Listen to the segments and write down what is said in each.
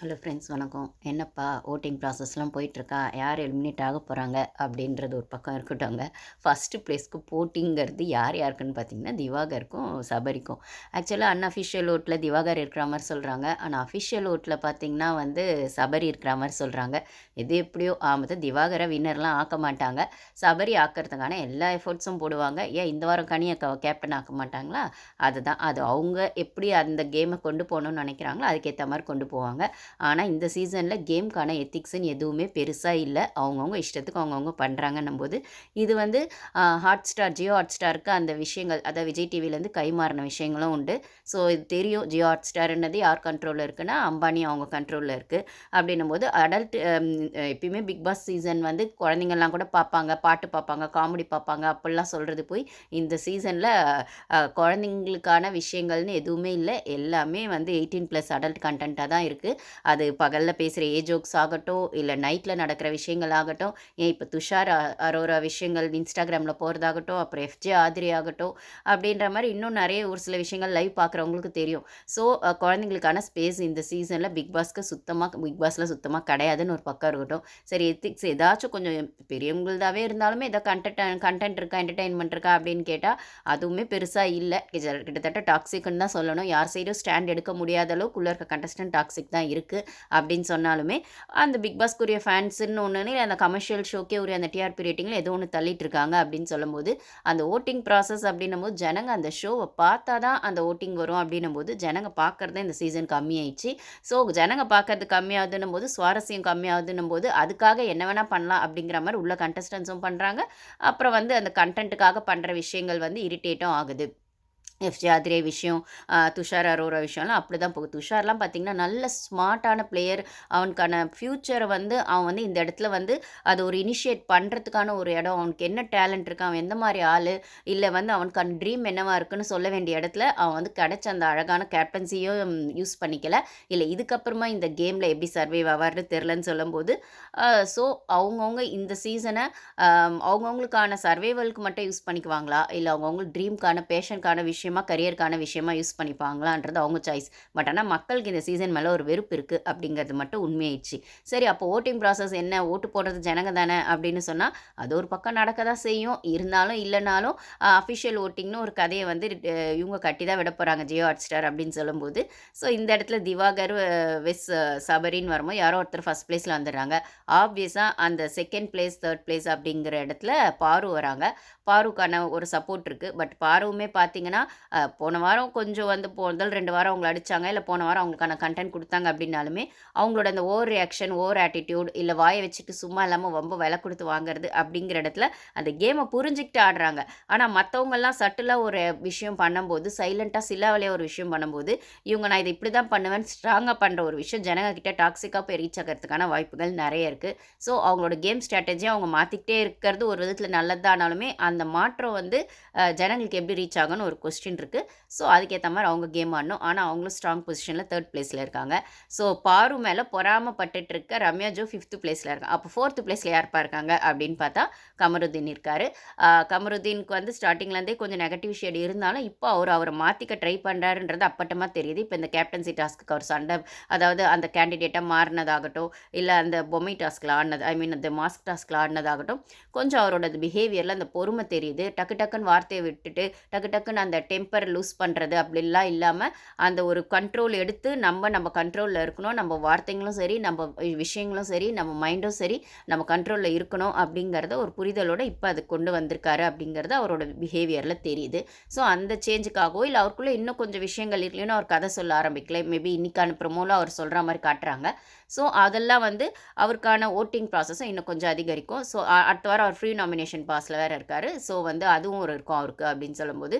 Hello friends வணக்கம். என்னப்பா voting ப்ராசஸ்லாம் போயிட்டுருக்கா? யார் எலிமினேட் ஆக போகிறாங்க அப்படின்றது ஒரு பக்கம் இருக்கட்டும்ங்க. ஃபஸ்ட்டு ப்ளேஸ்க்கு போட்டிங்கிறது யார் யாருக்குன்னு பார்த்தீங்கன்னா திவாகருக்கும் சபரிக்கும். ஆக்சுவலாக அன்அஃபிஷியல் ஓட்டில் திவாகர் இருக்கிற மாதிரி சொல்கிறாங்க ஆனால் அஃபிஷியல் ஓட்டில் பார்த்தீங்கன்னா வந்து சபரி இருக்கிற மாதிரி சொல்கிறாங்க எது எப்படியோ ஆமது திவாகரை வின்னர்லாம் ஆக்க மாட்டாங்க. சபரி ஆக்கிறதுக்கான எல்லா எஃபர்ட்ஸும் போடுவாங்க. ஏன் இந்த வாரம் கனியை கேப்டன் ஆக்க மாட்டாங்களா? அதுதான். அது அவங்க எப்படி அந்த கேமை கொண்டு போகணும்னு நினைக்கிறாங்களோ அதுக்கேற்ற மாதிரி கொண்டு போவாங்க. ஆனால் இந்த சீசனில் கேம்க்கான எத்திக்ஸ்ன்னு எதுவுமே பெருசாக இல்லை. அவங்கவுங்க இஷ்டத்துக்கு அவங்கவுங்க பண்ணுறாங்கன்னும் போது இது வந்து ஹாட் ஸ்டார் ஜியோ ஹாட் ஸ்டாருக்கு அந்த விஷயங்கள் அதாவது விஜய் டிவிலேருந்து கைமாறின விஷயங்களும் உண்டு. ஸோ இது தெரியும் ஜியோ ஹாட் ஸ்டார்ன்றது யார் கண்ட்ரோலில் இருக்குன்னா அம்பானி அவங்க கண்ட்ரோலில் இருக்குது அப்படின்னும் போது அடல்ட் எப்பயுமே பிக் பாஸ் சீசன் வந்து குழந்தைங்கள்லாம் கூட பார்ப்பாங்க பாட்டு பார்ப்பாங்க காமெடி பார்ப்பாங்க அப்படிலாம் சொல்கிறது போய் இந்த சீசனில் குழந்தைங்களுக்கான விஷயங்கள்னு எதுவுமே இல்லை. எல்லாமே வந்து எயிட்டீன் ப்ளஸ் அடல்ட் கண்டென்ட்டாக தான் இருக்குது அது பகலில் பேசுகிற ஏ ஜோக்ஸ் ஆகட்டும் இல்லை நைட்டில் நடக்கிற விஷயங்கள் ஆகட்டும் ஏன் இப்போ துஷார் அரோரா விஷயங்கள் இன்ஸ்டாகிராமில் போகிறதாகட்டும் அப்புறம் எஃப்ஜே ஆதிரி ஆகட்டும் அப்படின்ற மாதிரி இன்னும் நிறைய ஒரு சில விஷயங்கள் லைவ் பார்க்குறவங்களுக்கு தெரியும். ஸோ குழந்தைங்களுக்கான ஸ்பேஸ் இந்த சீசனில் பிக் பாஸ்க்கு சுத்தமாக பிக் பாஸில் சுத்தமாக கிடையாதுன்னு ஒரு பக்கம் இருக்கட்டும். சரி எத்திக்ஸ் ஏதாச்சும் கொஞ்சம் பெரியவங்களதாகவே இருந்தாலுமே ஏதோ கண்டென்ட் கண்டென்ட் இருக்கா என்டர்டைன்மெண்ட் இருக்கா அப்படின்னு கேட்டால் அதுவுமே பெருசாக இல்லை. கிட்டத்தட்ட டாக்ஸிக்னு தான் சொல்லணும். யார் சைடும் ஸ்டாண்ட் எடுக்க முடியாத அளவுக்குள்ளே இருக்க கண்டஸ்டன்ட் டாக்ஸிக் தான் இருக்குது அப்படின்னு சொன்னாலுமே அந்த பிக் பாஸ்க்குரிய ஃபேன்ஸுன்னு ஒன்று அந்த கமர்ஷியல் ஷோக்கே உரிய அந்த டிஆர்பி ரேட்டிங்கில் ஏதோ ஒன்று தள்ளிட்டு இருக்காங்க அப்படின்னு சொல்லும்போது அந்த ஓட்டிங் ப்ராசஸ் அப்படின்னும் போது ஜனங்க அந்த ஷோவை பார்த்தா தான் அந்த ஓட்டிங் வரும் அப்படின்னும் போது ஜனங்க பார்க்குறதே இந்த சீசன் கம்மியாயிடுச்சு. ஸோ ஜனங்க பார்க்கறது கம்மியாகுதுன்னும் போது சுவாரஸ்யம் கம்மியாகுதுன்னும் போது அதுக்காக என்ன வேணால் பண்ணலாம் அப்படிங்கிற மாதிரி உள்ள கண்டஸ்டன்ஸும் பண்ணுறாங்க அப்புறம் வந்து அந்த கண்டென்ட்டுக்காக பண்ணுற விஷயங்கள் வந்து இரிட்டேட்டும் ஆகுது. எஃப் ஜாதிரே விஷயம் துஷார் அரோரா விஷயம்லாம் அப்படி தான் போகுது. துஷார்லாம் பார்த்திங்கன்னா நல்ல ஸ்மார்ட்டான பிளேயர். அவனுக்கான ஃப்யூச்சரை வந்து அவன் வந்து இந்த இடத்துல வந்து அது ஒரு இனிஷியேட் பண்ணுறதுக்கான ஒரு இடம். அவனுக்கு என்ன டேலண்ட் இருக்கு அவன் எந்த மாதிரி ஆள் இல்லை வந்து அவனுக்கான ட்ரீம் என்னவா இருக்குன்னு சொல்ல வேண்டிய இடத்துல அவன் வந்து கிடச்ச அந்த அழகான கேப்டன்சியும் யூஸ் பண்ணிக்கல. இல்லை இதுக்கப்புறமா இந்த கேமில் எப்படி சர்வைவ் ஆவார்னு தெரிலன்னு சொல்லும்போது ஸோ அவங்கவுங்க இந்த சீசனை அவங்கவுங்களுக்கான சர்வைவலுக்கு மட்டும் யூஸ் பண்ணிக்குவாங்களா? இல்லை அவங்கவுங்க ட்ரீம்க்கான பேஷனுக்கான விஷயம் விஷயமா கரியருக்கான விஷயமா யூஸ் பண்ணிப்பாங்களான்றது அவங்க சாய்ஸ் பட் ஆனால் மக்களுக்கு இந்த சீசன் மேலே ஒரு வெறுப்பு இருக்குது அப்படிங்கிறது மட்டும் உண்மையாயிடுச்சு. சரி அப்போ ஓட்டிங் ப்ராசஸ் என்ன? ஓட்டு போடுறது ஜனங்க தானே அப்படின்னு சொன்னால் அது ஒரு பக்கம் நடக்க தான் செய்யும். இருந்தாலும் இல்லைனாலும் அஃபிஷியல் ஓட்டிங்னு ஒரு கதையை வந்து இவங்க கட்டி தான் விட போகிறாங்க ஜியோ ஹாட் ஸ்டார் அப்படின்னு சொல்லும்போது. ஸோ இந்த இடத்துல திவாகர் வெஸ் சபரின்னு வரும்போது யாரோ ஒருத்தர் ஃபஸ்ட் ப்ளேஸில் வந்துடுறாங்க. ஆப்வியஸாக அந்த செகண்ட் பிளேஸ் தேர்ட் பிளேஸ் அப்படிங்கிற இடத்துல பாரு வராங்க. பாருக்கான ஒரு சப்போர்ட் இருக்குது பட் பாருவுமே பார்த்தீங்கன்னா போன வாரம் கொஞ்சம் வந்து முதல் ரெண்டு வாரம் அவங்களை அடித்தாங்க இல்லை போன வாரம் அவங்களுக்கான கண்டென்ட் கொடுத்தாங்க அப்படின்னாலுமே அவங்களோட அந்த ஓவர் ரியாக்ஷன் ஓவர் ஆட்டிடியூட் இல்லை வாயை வச்சுட்டு சும்மா இல்லாமல் ரொம்ப விலை கொடுத்து வாங்குறது அப்படிங்கிற இடத்துல அந்த கேமை புரிஞ்சுக்கிட்டு ஆடுறாங்க. ஆனால் மற்றவங்கெல்லாம் சட்டிலாக ஒரு விஷயம் பண்ணும்போது சைலண்ட்டாக சில்லாவிலே ஒரு விஷயம் பண்ணும்போது இவங்க நான் இதை இப்படி தான் பண்ணுவேன் ஸ்ட்ராங்காக பண்ணுற ஒரு விஷயம் ஜனங்க கிட்ட டாக்ஸிக்காக போய் ரீச் ஆகிறதுக்கான வாய்ப்புகள் நிறைய இருக்குது ஸோ அவங்களோட கேம் ஸ்ட்ராட்டஜியை அவங்க மாற்றிக்கிட்டே இருக்கிறது ஒரு விதத்தில் நல்லதானாலுமே அந்த மாற்றம் வந்து ஜனங்களுக்கு எப்படி ரீச் ஆகும்னு ஒரு கொஸ்டின் இருக்குது ஸோ அதுக்கேற்ற மாதிரி அவங்க கேம் ஆடணும். ஆனால் அவங்களும் ஸ்ட்ராங் பொசிஷனில் தேர்ட் பிளேஸில் இருக்காங்க. ஸோ பாரு மேலே பொறாமப்பட்டுட்டு இருக்க ரம்யா ஜோ ஃபிஃப்த்து பிளேஸில் இருக்காங்க. அப்போ ஃபோர்த்து பிளேஸில் யார்ப்பா இருக்காங்க அப்படின்னு பார்த்தா கமருதீன் இருக்கார். கமருதீனுக்கு வந்து ஸ்டார்டிங்லேருந்தே கொஞ்சம் நெகட்டிவ் ஷேட் இருந்தாலும் இப்போ அவர் அவரை மாற்றிக்க ட்ரை பண்ணுறாருன்றது அப்பட்டமாக தெரியுது. இப்போ இந்த கேப்டன்சி டாஸ்க்கு அவர் சண்டை அதாவது அந்த கேண்டிடேட்டாக மாறினதாகட்டும் இல்லை அந்த பொம்மை டாஸ்கில் ஆடினது ஐ மீன் அந்த மாஸ்க் டாஸ்கில் ஆடினதாகட்டும் கொஞ்சம் அவரோட பிஹேவியரில் அந்த பொறுமை தெரியுது. டக்கு டக்குன்னு வார்த்தையை விட்டுட்டு டக்கு டக்குன்னு அந்த டெம்பர் லூஸ் பண்ணுறது அப்படிலாம் இல்லாமல் அந்த ஒரு கண்ட்ரோல் எடுத்து நம்ம நம்ம கண்ட்ரோலில் இருக்கணும். நம்ம வார்த்தைங்களும் சரி நம்ம விஷயங்களும் சரி நம்ம மைண்டும் சரி நம்ம கண்ட்ரோலில் இருக்கணும் அப்படிங்கிறத ஒரு புரிதலோடு இப்போ அது கொண்டு வந்திருக்காரு அப்படிங்கிறது அவரோட பிஹேவியரில் தெரியுது. ஸோ அந்த சேஞ்சுக்காகவோ இல்லை அவருக்குள்ளே இன்னும் கொஞ்சம் விஷயங்கள் இல்லைன்னு அவர் கதை சொல்ல ஆரம்பிக்கல. மேபி இன்னைக்கான ப்ரொமோவில் அவர் சொல்கிற மாதிரி காட்டுறாங்க. ஸோ அதெல்லாம் வந்து அவருக்கான ஓட்டிங் ப்ராசஸும் இன்னும் கொஞ்சம் அதிகரிக்கும். ஸோ அடுத்த வாரம் அவர் ஃப்ரீ நாமினேஷன் பாஸில் வேறு இருக்கார். ஸோ வந்து அதுவும் ஒரு இருக்கும் அவருக்கு அப்படின்னு சொல்லும்போது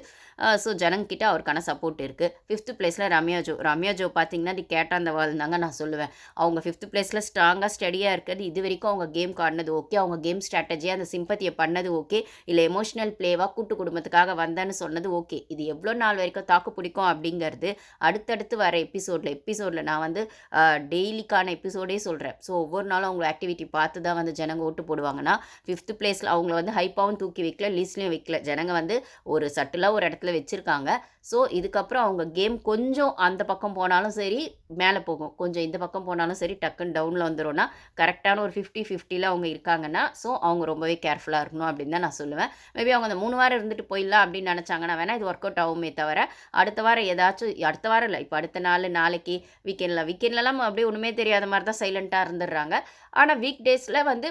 ஸோ ஜனங்கிட்ட அவருக்கான சப்போர்ட் இருக்குது ஃபிஃப்த்து பிளேஸில் ரம்யா ஜோ ரம்யா ஜோ பார்த்தீங்கன்னா தி கேட்டாந்த வாழ்ந்தாங்க நான் சொல்லுவேன். அவங்க ஃபிஃப்த்து பிளேஸில் ஸ்ட்ராங்காக ஸ்டடியாக இருக்கிறது இது வரைக்கும் அவங்க கேம் காடினது ஓகே அவங்க கேம் ஸ்ட்ராட்டஜியாக அந்த சிம்பத்தியை பண்ணது ஓகே இல்லை எமோஷனல் பிளேவாக கூட்டு குடும்பத்துக்காக வந்தேன்னு சொன்னது ஓகே இது எவ்வளோ நாள் வரைக்கும் தாக்கு பிடிக்கும் அப்படிங்கிறது அடுத்தடுத்து வர எபிசோடில் எபிசோடில் நான் வந்து டெய்லிக்கான எபிசோடே சொல்கிறேன் ஸோ ஒவ்வொரு நாளும் அவங்க ஆக்டிவிட்டி பார்த்து தான் வந்து ஜனங்க ஓட்டு போடுவாங்கன்னா ஃபிஃப்த்து பிளேஸில் அவங்கள வந்து ஹைப்பாகவும் தூக்கி வைக்கல லீஸ்லேயும் வைக்கல. ஜனங்க வந்து ஒரு சட்டிலாக ஒரு இடத்துல வச்சுருக்காங்க. ஸோ இதுக்கப்புறம் அவங்க கேம் கொஞ்சம் அந்த பக்கம் போனாலும் சரி மேலே போகும். கொஞ்சம் இந்த பக்கம் போனாலும் சரி டக்குன்னு டவுனில் வந்துடும்னா கரெக்டான ஒரு ஃபிஃப்டி ஃபிஃப்டியில் அவங்க இருக்காங்கன்னா ஸோ அவங்க ரொம்பவே கேர்ஃபுல்லாக இருக்கணும் அப்படின்னு தான் நான் சொல்லுவேன். மேபி அவங்க அந்த மூணு வாரம் இருந்துட்டு போயிடலாம் அப்படின்னு நினச்சாங்கன்னா வேணால் இது ஒர்க் அவுட் ஆகுமே தவிர அடுத்த வாரம் ஏதாச்சும் அடுத்த வாரம் இல்லை இப்போ அடுத்த நாள் நாளைக்கு வீக்கெண்டில் வீக்கெண்ட்லலாம் அப்படியே ஒன்றுமே தெரியாத மாதிரி தான் சைலண்ட்டாக இருந்துடுறாங்க. ஆனால் வீக் டேஸில் வந்து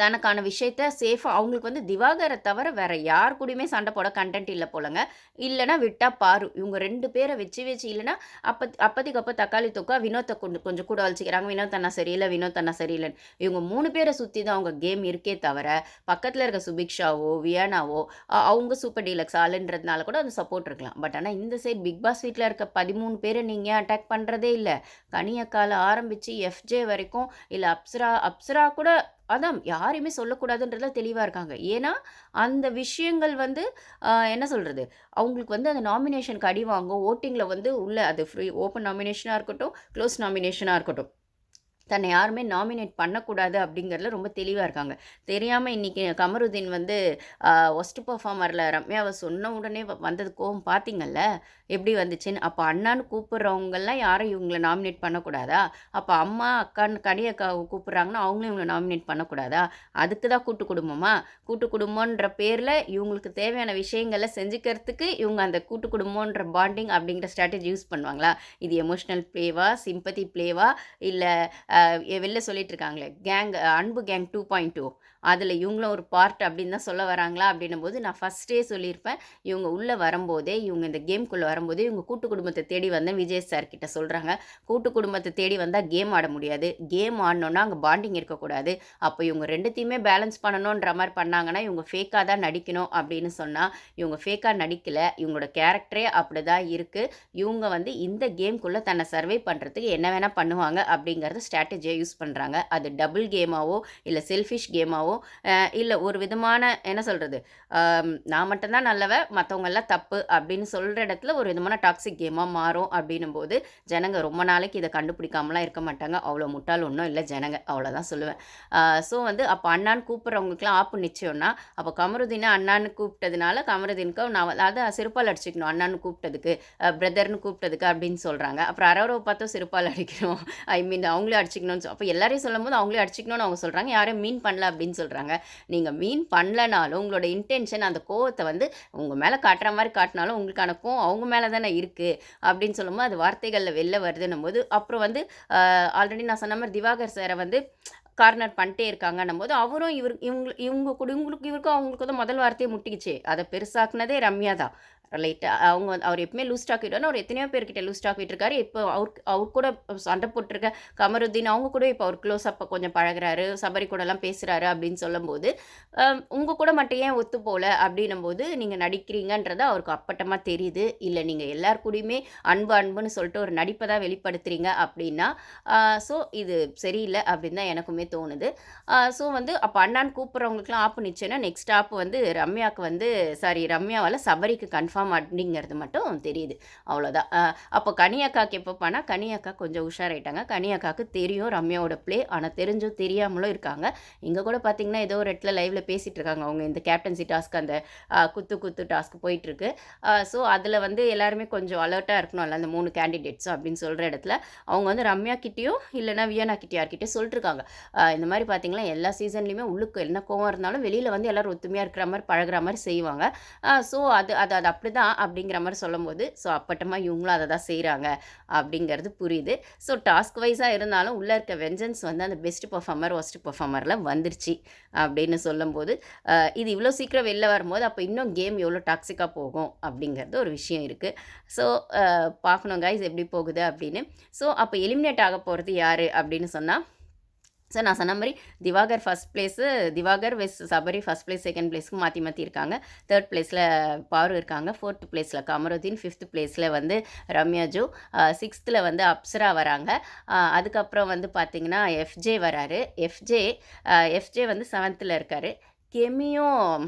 தனக்கான விஷயத்த சேஃபாக அவங்களுக்கு வந்து திவாகரை தவிர வேறு யார் கூடயுமே சண்டை போட கண்டென்ட் இல்லை போலங்க. இல்லைனா விட்டா பாரு. இவங்க ரெண்டு பேரை வச்சு வச்சு இல்லைன்னா அப்போ அப்போதைக்கு அப்போ தக்காளி தொக்கா வினோத்தை கொண்டு கொஞ்சம் கூட வச்சுக்கிறாங்க வினோத் அண்ணா சரியில்லை வினோத் அண்ணா சரியில்லைன்னு. இவங்க மூணு பேரை சுற்றி தான் அவங்க கேம் இருக்கே தவிர பக்கத்தில் இருக்க சுபிக்ஷாவோ வியானாவோ அவங்க சூப்பர் டீலக்ஸ் ஆளுன்றதுனால கூட அந்த சப்போர்ட் இருக்கலாம். பட் ஆனால் இந்த சைட் பிக் பாஸ் வீட்டில் இருக்க பதிமூணு பேரை நீங்கள் அட்டாக் பண்ணுறதே இல்லை. கனியக்கால ஆரம்பித்து எஃப்ஜே வரைக்கும் இல்லை அப்சரா அப்சரா கூட அதான் யாரையுமே சொல்லக்கூடாதுன்றதுல தெளிவாக இருக்காங்க. ஏன்னா அந்த விஷயங்கள் வந்து என்ன சொல்கிறது அவங்களுக்கு வந்து அந்த நாமினேஷனுக்கு அடி வாங்கும். ஓட்டிங்கில் வந்து உள்ள அது ஃப்ரீ ஓப்பன் நாமினேஷனாக இருக்கட்டும் க்ளோஸ் நாமினேஷனாக இருக்கட்டும். தன்னை யாருமே நாமினேட் பண்ணக்கூடாது அப்படிங்கிறதுல ரொம்ப தெளிவாக இருக்காங்க. தெரியாமல் இன்றைக்கி கமருதீன் வந்து ஒஸ்ட் பர்ஃபார்மரில் ரம்யாவை சொன்ன உடனே வ- வந்தது கோவம். பார்த்தீங்கல்ல எப்படி வந்துச்சுன்னு? அப்போ அண்ணான்னு கூப்பிட்றவங்கெல்லாம் யாரும் இவங்களை நாமினேட் பண்ணக்கூடாதா? அப்போ அம்மா அக்கான்னு கடையை அக்காவை கூப்பிட்றாங்கன்னா அவங்களும் இவங்களை நாமினேட் பண்ணக்கூடாதா? அதுக்கு தான் கூட்டு குடும்பமா? கூட்டு குடும்பன்ற பேரில் இவங்களுக்கு தேவையான விஷயங்களை செஞ்சுக்கிறதுக்கு இவங்க அந்த கூட்டு குடும்பன்ற பாண்டிங் அப்படிங்கிற ஸ்ட்ராட்டஜி யூஸ் பண்ணுவாங்களா? இது எமோஷ்னல் ப்ளேவா சிம்பத்தி ப்ளேவா இல்லை வெளில சொல்லிட்டு இருக்காங்களே கேங் அன்பு கேங் டூ பாயிண்ட் டூ அதில் இவங்களும் ஒரு பார்ட் அப்படின்னு தான் சொல்ல வராங்களா அப்படின்னும் போது நான் ஃபஸ்ட்டே சொல்லியிருப்பேன். இவங்க உள்ளே வரும்போதே இவங்க இந்த கேம்குள்ளே வரும்போதே இவங்க கூட்டு குடும்பத்தை தேடி வந்தேன் விஜய் சார் கிட்ட சொல்கிறாங்க கூட்டு குடும்பத்தை தேடி வந்தால் கேம் ஆட முடியாது. கேம் ஆடணுன்னா அங்கே பாண்டிங் இருக்கக்கூடாது. அப்போ இவங்க ரெண்டுத்தையுமே பேலன்ஸ் பண்ணணுன்ற மாதிரி பண்ணாங்கன்னா இவங்க ஃபேக்காக தான் நடிக்கணும் அப்படின்னு சொன்னால் இவங்க ஃபேக்காக நடிக்கலை. இவங்களோட கேரக்டரே அப்படி தான் இருக்குது இவங்க வந்து இந்த கேம்குள்ளே தன்னை சர்வே பண்ணுறதுக்கு என்ன வேணால் பண்ணுவாங்க அப்படிங்கிறத ஸ்ட்ராட்டஜியாக யூஸ் பண்ணுறாங்க அது டபுள் கேமாவோ இல்லை செல்ஃபிஷ் கேமாவோ இல்லை ஒரு விதமான என்ன சொல்கிறது நான் மட்டும்தான் நல்லவ மற்றவங்கெல்லாம் தப்பு அப்படின்னு சொல்கிற இடத்துல ஒரு விதமான டாக்ஸிக் கேமாக மாறும் அப்படின்னும் போது ஜனங்க ரொம்ப நாளைக்கு இதை கண்டுபிடிக்காமலாம் இருக்க மாட்டாங்க. அவ்வளோ முட்டாள் ஒன்றும் இல்லை ஜனங்க அவ்வளோதான் சொல்லுவேன். ஸோ வந்து அப்போ அண்ணான்னு கூப்பிட்றவங்களுக்குலாம் ஆப்பு நிச்சயம்னா அப்போ கமருதீனை அண்ணான்னு கூப்பிட்டதுனால கமருதீனுக்கு நான் அதாவது சிறுப்பால் அடிச்சுக்கணும் அண்ணான்னு கூப்பிட்டதுக்கு பிரதர்னு கூப்பிட்டதுக்கு அப்படின்னு சொல்கிறாங்க அப்புறம் அரவரவை பார்த்தோம் சிறுப்பால் அடிக்கணும் ஐ மீன் அவங்களே அடிச்சிக்கணும்னு அப்போ எல்லாரையும் சொல்லும் போது அவங்களே அடிச்சிக்கணும்னு அவங்க சொல்கிறாங்க யாரையும் மீன் பண்ணல அப்படின்னு சொல்லி சொல்கிறாங்க நீங்கள் மீன் பண்ணலனாலும் உங்களோட இன்டென்ஷன் அந்த கோவத்தை வந்து உங்கள் மேலே காட்டுற மாதிரி காட்டினாலும் உங்களுக்கான கோவம் அவங்க மேலே தானே இருக்குது அப்படின்னு சொல்லும்போது அது வார்த்தைகளில் வெளில வருதுன்னும் போது அப்புறம் வந்து ஆல்ரெடி நான் சொன்ன மாதிரி திவாகர் சாரை வந்து கார்னர் பண்ணிட்டே இருக்காங்கன்னும் போது அவரும் இவர் இவங்க இவங்க கூட இவங்களுக்கு இவருக்கும் அவங்களுக்கு தான் முதல் வார்த்தையை முட்டிக்கிச்சு. அதை பெருசாக்குனதே ரம்யா தான். லைட்டாக அவங்க அவர் எப்பவுமே லூஸ் ஸ்டாக் விட்டோன்னா அவர் எத்தனையோ பேர்கிட்ட லூஸ் ஸ்டாக் விட்டுருக்காரு. இப்போ அவருக்கு அவர் கூட சண்டை போட்டிருக்க கமருதீன் அவங்க கூட இப்போ அவர் க்ளோஸ் அப்போ கொஞ்சம் பழகுறாரு. சபரி கூடலாம் பேசுகிறாரு அப்படின்னு சொல்லும்போது உங்கள் கூட மட்டும் ஏன் ஒத்து போகல அப்படின்னும் போது நீங்கள் நடிக்கிறீங்கன்றது அவருக்கு அப்பட்டமாக தெரியுது. இல்லை நீங்கள் எல்லார் கூடயுமே அன்பு அன்புன்னு சொல்லிட்டு ஒரு நடிப்பை தான் வெளிப்படுத்துறீங்க அப்படின்னா ஸோ இது சரியில்லை அப்படின்னு தான் எனக்குமே தோணுது. ஸோ வந்து அப்போ அண்ணான்னு கூப்பிட்றவங்களுக்குலாம் ஆப்பு நிச்சயம்னா நெக்ஸ்ட் ஆப் வந்து ரம்யாவுக்கு வந்து சாரி ரம்யாவால் சபரிக்கு கன்ஃபார்ம் அப்படிங்கிறது மட்டும் தெரியுது. அவ்வளோதான் அப்போ கனியக்காக்கு எப்போ போனால் கனியக்கா கொஞ்சம் உஷாராயிட்டாங்க. கனியக்காக்கு தெரியும் ரம்யாவோட ப்ளே ஆனால் தெரிஞ்சும் தெரியாமலும் இருக்காங்க. இங்கே கூட பார்த்தீங்கன்னா ஏதோ ஒரு இடத்துல லைவில் பேசிகிட்டு இருக்காங்க. அவங்க இந்த கேப்டன்சி டாஸ்க் அந்த குத்து குத்து டாஸ்க் போயிட்டுருக்கு ஸோ அதில் வந்து எல்லாருமே கொஞ்சம் அலர்ட்டாக இருக்கணும்ல அந்த மூணு கேண்டிடேட்ஸும் அப்படின்னு சொல்கிற இடத்துல. அவங்க வந்து ரம்யா கிட்டேயும் இல்லைன்னா வியனா கிட்டே யார்கிட்டயும் இந்த மாதிரி பார்த்தீங்களா எல்லா சீசன்லேயுமே உள்ளுக்கு என்ன கோவம் இருந்தாலும் வெளியில் வந்து எல்லாரும் ஒத்துமையாக இருக்கிற மாதிரி பழகுற மாதிரி செய்வாங்க. ஸோ அது அது அது அப்படி தான் அப்படிங்கிற மாதிரி சொல்லும்போது ஸோ அப்பட்டமாக இவங்களும் அதை தான் செய்கிறாங்க அப்படிங்கிறது புரியுது. ஸோ டாஸ்க் வைஸாக இருந்தாலும் உள்ளே இருக்க வெஞ்சன்ஸ் வந்து அந்த பெஸ்ட் பர்ஃபார்மர் ஒஸ்ட் பர்ஃபார்மரில் வந்துருச்சு அப்படின்னு சொல்லும்போது இது இவ்வளோ சீக்கிரம் வெளில வரும்போது அப்போ இன்னும் கேம் எவ்வளோ டாக்ஸிக்காக போகும் அப்படிங்கிறது ஒரு விஷயம் இருக்குது ஸோ பார்க்கணும் கைஸ் எப்படி போகுது அப்படின்னு. ஸோ அப்போ எலிமினேட் ஆக போகிறது யார் அப்படின்னு சொன்னால் ஸோ நான் சொன்ன மாதிரி திவாகர் ஃபஸ்ட் ப்ளேஸு திவாகர் வெஸ் சபரி ஃபஸ்ட் ப்ளேஸ் செகண்ட் ப்ளேஸ்க்கு மாற்றி மாற்றி இருக்காங்க. தேர்ட் ப்ளேஸில் பாரு இருக்காங்க. ஃபோர்த் ப்ளேஸில் கமருதீன் ஃபிஃப்த் ப்ளேஸில் வந்து ரம்யா ஜோ சிக்ஸ்த்தில் வந்து அப்சரா வராங்க. அதுக்கப்புறம் வந்து பார்த்திங்கன்னா எஃப்ஜே வராரு. எஃப்ஜே எஃப்ஜே வந்து செவன்த்தில் இருக்கார். கெமியும்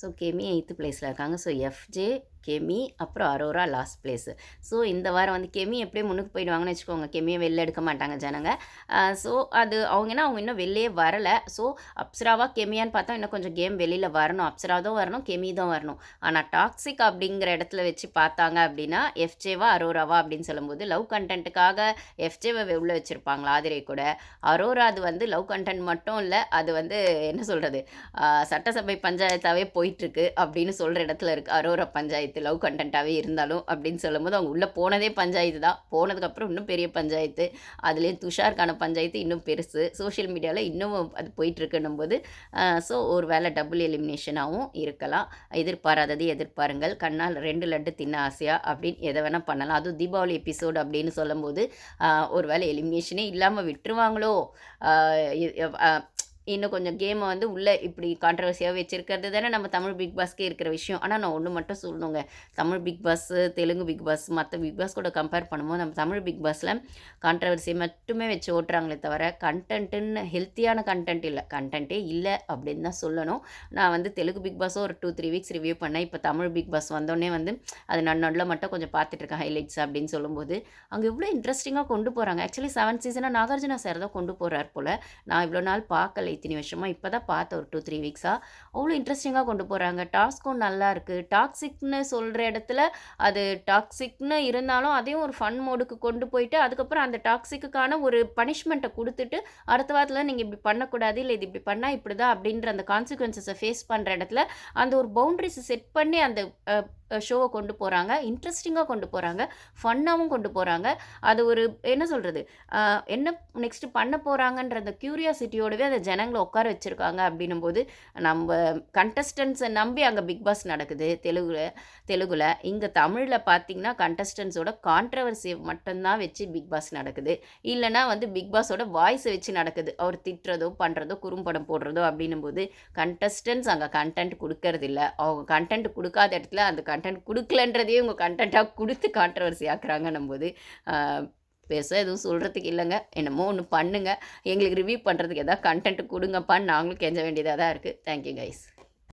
ஸோ கெமி எயித்து ப்ளேஸில் இருக்காங்க. ஸோ எஃப்ஜே கெமி அப்புறம் அரோரா லாஸ்ட் பிளேஸு. ஸோ இந்த வாரம் வந்து கெமி எப்படியும் முன்னுக்கு போயிடுவாங்கன்னு வச்சுக்கோங்க. கெமியை வெளில எடுக்க மாட்டாங்க ஜனங்க. ஸோ அது அவங்கன்னா அவங்க இன்னும் வெளிலே வரலை. ஸோ அப்சராவா கெமியான்னு பார்த்தா இன்னும் கொஞ்சம் கேம் வெளியில் வரணும். அப்சரா தான் வரணும் கெமி தான் வரணும். ஆனால் டாக்ஸிக் அப்படிங்கிற இடத்துல வச்சு பார்த்தாங்க அப்படின்னா எஃப்ஜேவா அரோராவா அப்படின்னு சொல்லும்போது லவ் கண்டென்ட்டுக்காக எஃப்ஜேவை உள்ளே வச்சுருப்பாங்களா ஆதிரை கூட. அரோரா அது வந்து லவ் கண்டென்ட் மட்டும் இல்லை அது வந்து என்ன சொல்கிறது சட்டசபை பஞ்சாயத்தாகவே போயிட்டுருக்கு அப்படின்னு சொல்கிற இடத்துல இருக்குது அரோரா பஞ்சாயத்து. லவ் கண்டென்ட்டாகவே இருந்தாலும் அப்படின்னு சொல்லும்போது அவங்க உள்ளே போனதே பஞ்சாயத்து தான். போனதுக்கப்புறம் இன்னும் பெரிய பஞ்சாயத்து அதுலேயும் துஷாருக்கான பஞ்சாயத்து இன்னும் பெருசு. சோஷியல் மீடியாவில் இன்னும் அது போயிட்டுருக்குன்னும் போது ஸோ ஒரு வேளை டபுள் எலிமினேஷனாகவும் இருக்கலாம். எதிர்பாராதது எதிர்பாருங்கள். கண்ணால் ரெண்டு லட்டு தின்ன ஆசையா அப்படின்னு எதை வேணால் பண்ணலாம். அதுவும் தீபாவளி எபிசோடு அப்படின்னு சொல்லும்போது ஒரு வேளை எலிமினேஷனே இல்லாமல் விட்டுருவாங்களோ? இன்னும் கொஞ்சம் கேமை வந்து உள்ளே இப்படி கான்ட்ரவர்சியாக வச்சுருக்கிறது தானே நம்ம தமிழ் பிக் பாஸ்க்கே இருக்கிற விஷயம். ஆனால் நான் ஒன்று மட்டும் சொல்லணுங்க. Tamil Bigg Boss Telugu Bigg Boss மற்ற பிக் பாஸ் கூட கம்பேர் பண்ணும்போது நம்ம தமிழ் பிக் பாஸில் கான்ட்ரவர்சி மட்டுமே வச்சு ஓட்டுறாங்களே தவிர கண்டென்ட்டுன்னு ஹெல்த்தியான கண்டென்ட் இல்லை. கண்டென்ட்டே இல்லை அப்படின்னு தான் சொல்லணும். நான் வந்து தெலுங்கு பிக் பாஸும் ஒரு டூ த்ரீ வீக்ஸ் ரிவ்யூ பண்ணேன். இப்போ தமிழ் பிக் பாஸ் வந்தோடனே வந்து அது நான் நடுவில் மட்டும் கொஞ்சம் பார்த்துட்ருக்கேன் ஹைலைட்ஸ் அப்படின்னு சொல்லும்போது. அங்கே இவ்வளோ இன்ட்ரெஸ்டிங்காக கொண்டு போகிறாங்க ஆக்சுவலி செவன் சீசனாக நாகார்ஜுனா சார் தான் கொண்டு போகிறார் போல். நான் இவ்வளோ நாள் பார்க்கல. இத்தனை வருஷமாக இப்போ தான் பார்த்தேன் ஒரு டூ த்ரீ வீக்ஸாக அவ்வளோ இன்ட்ரெஸ்டிங்காக கொண்டு போகிறாங்க டாஸ்க்கும் நல்லா இருக்குது டாக்ஸிக்னு சொல்கிற இடத்துல அது டாக்ஸிக்னு இருந்தாலும் அதையும் ஒரு ஃபன் மோடுக்கு கொண்டு போயிட்டு அதுக்கப்புறம் அந்த டாக்ஸிக்குக்கான ஒரு பனிஷ்மெண்ட்டை கொடுத்துட்டு அடுத்த வாரத்தில் நீங்கள் இப்படி பண்ணக்கூடாது இல்லை இது இப்படி பண்ணால் இப்படி தான் அப்படின்ற அந்த கான்சிக்வன்சஸை ஃபேஸ் பண்ணுற இடத்துல அந்த ஒரு பவுண்ட்ரிஸை செட் பண்ணி அந்த ஷோவை கொண்டு போகிறாங்க இன்ட்ரெஸ்டிங்காக கொண்டு போகிறாங்க ஃபன்னாகவும் கொண்டு போகிறாங்க அது ஒரு என்ன சொல்கிறது என்ன நெக்ஸ்ட்டு பண்ண போகிறாங்கன்ற அந்த க்யூரியாசிட்டியோடவே அதை ஜனங்களை உட்கார வச்சுருக்காங்க அப்படின்னும் போது நம்ம கண்டஸ்டன்ஸை நம்பி அங்கே பிக் பாஸ் நடக்குது தெலுங்குல தெலுங்குல இங்கே தமிழில் பார்த்தீங்கன்னா கண்டஸ்டன்ஸோட கான்ட்ரவர்சி மட்டும்தான் வச்சு பிக் பாஸ் நடக்குது. இல்லைனா வந்து பிக் பாஸோட வாய்ஸை வச்சு நடக்குது. அவர் திட்டுறதோ பண்ணுறதோ குறும்படம் போடுறதோ அப்படின்னும் போது கண்டஸ்டன்ஸ் அங்கே கண்டென்ட் கொடுக்கறதில்ல. அவங்க கண்டென்ட் கொடுக்காத இடத்துல அந்த கண்டென்ட் கொடுக்கலன்றதையே உங்கள் கண்டென்ட்டாக கொடுத்து கான்ட்ரவர்சி ஆக்குறாங்கன்னும் போது பெருசாக எதுவும் சொல்கிறதுக்கு இல்லைங்க. என்னமோ ஒன்று பண்ணுங்கள் எங்களுக்கு ரிவ்யூ பண்ணுறதுக்கு எதாவது கண்டென்ட் கொடுங்கப்பான்னு நாங்களும் கெஞ்ச வேண்டியதாக தான் இருக்குது தேங்க்யூ கைஸ்